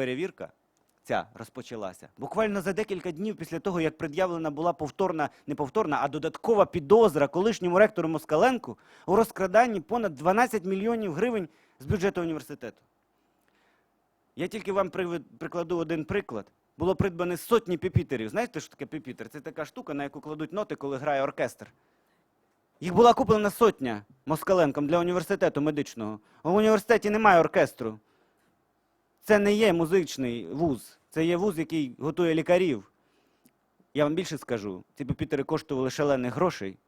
перевірка ця розпочалася буквально за декілька днів після того, як пред'явлена була повторна, не повторна, а додаткова підозра колишньому ректору Москаленку у розкраданні понад 12 мільйонів гривень з бюджету університету. Я тільки вам прикладу один приклад. Було придбане сотні піпітерів. Знаєте, що таке піпітер? Це така штука, на яку кладуть ноти, коли грає оркестр. Їх була куплена сотня Москаленком для університету медичного. В університеті немає оркестру. Це не є музичний вуз, це є вуз, який готує лікарів. Я вам більше скажу: ці пепітери коштували шалених грошей,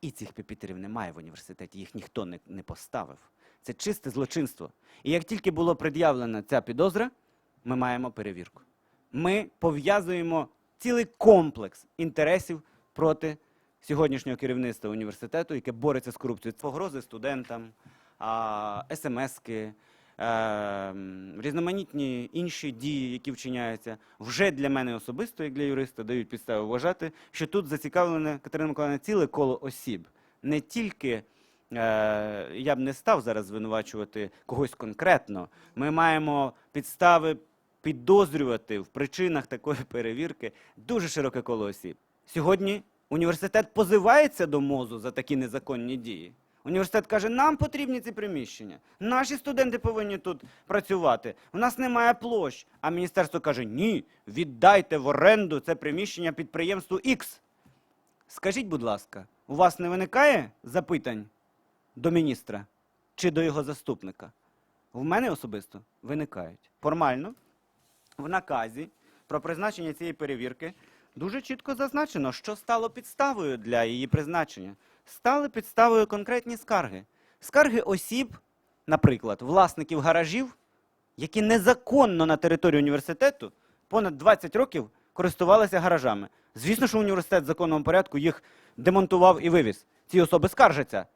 і цих пепітерів немає в університеті, їх ніхто не, не поставив. Це чисте злочинство. І як тільки було пред'явлена ця підозра, ми маємо перевірку. Ми пов'язуємо цілий комплекс інтересів проти сьогоднішнього керівництва університету, яке бореться з корупцією. Погрози студентам, смски, різноманітні інші дії, які вчиняються, вже для мене особисто, як для юриста, дають підстави вважати, що тут зацікавлене Катерина Миколаївна ціле коло осіб. Не тільки е, я б не став зараз звинувачувати когось конкретно. Ми маємо підстави підозрювати в причинах такої перевірки дуже широке коло осіб. Сьогодні університет позивається до МОЗу за такі незаконні дії. Університет каже, нам потрібні ці приміщення. Наші студенти повинні тут працювати. У нас немає площ. А міністерство каже: ні, віддайте в оренду це приміщення підприємству X. Скажіть, будь ласка, у вас не виникає запитань до міністра чи до його заступника? В мене особисто виникають. Формально в наказі про призначення цієї перевірки дуже чітко зазначено, що стало підставою для її призначення. Стали підставою конкретні скарги. Скарги осіб, наприклад, власників гаражів, які незаконно на території університету понад 20 років користувалися гаражами. Звісно, що університет в законному порядку їх демонтував і вивіз. Ці особи скаржаться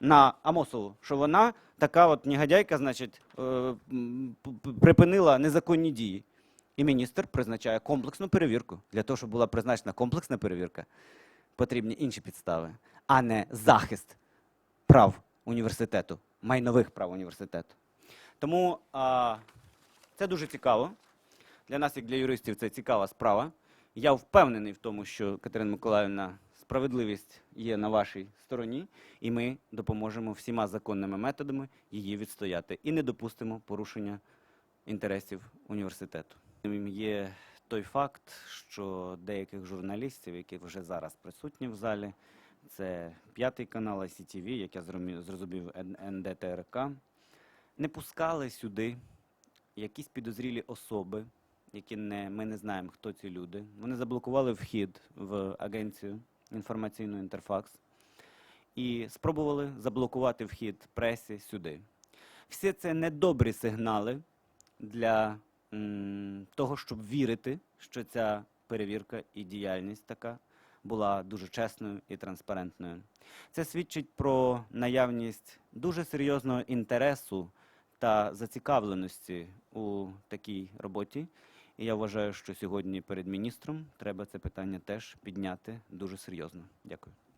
на Амосову, що вона така от негодяйка, значить, е, припинила незаконні дії. І міністр призначає комплексну перевірку. Для того, щоб була призначена комплексна перевірка, потрібні інші підстави, а не захист прав університету, майнових прав університету. Тому а, це дуже цікаво. Для нас, як для юристів, це цікава справа. Я впевнений в тому, що Катерина Миколаївна, справедливість є на вашій стороні, і ми допоможемо всіма законними методами її відстояти і не допустимо порушення інтересів університету. Є той факт, що деяких журналістів, які вже зараз присутні в залі, це п'ятий канал ICTV, як я зрозумів- НДТРК, не пускали сюди якісь підозрілі особи, які не, ми не знаємо, хто ці люди. Вони заблокували вхід в агенцію інформаційну інтерфакс і спробували заблокувати вхід пресі сюди. Всі це недобрі сигнали для того, щоб вірити, що ця перевірка і діяльність така була дуже чесною і транспарентною. Це свідчить про наявність дуже серйозного інтересу та зацікавленості у такій роботі. І я вважаю, що сьогодні перед міністром треба це питання теж підняти дуже серйозно. Дякую.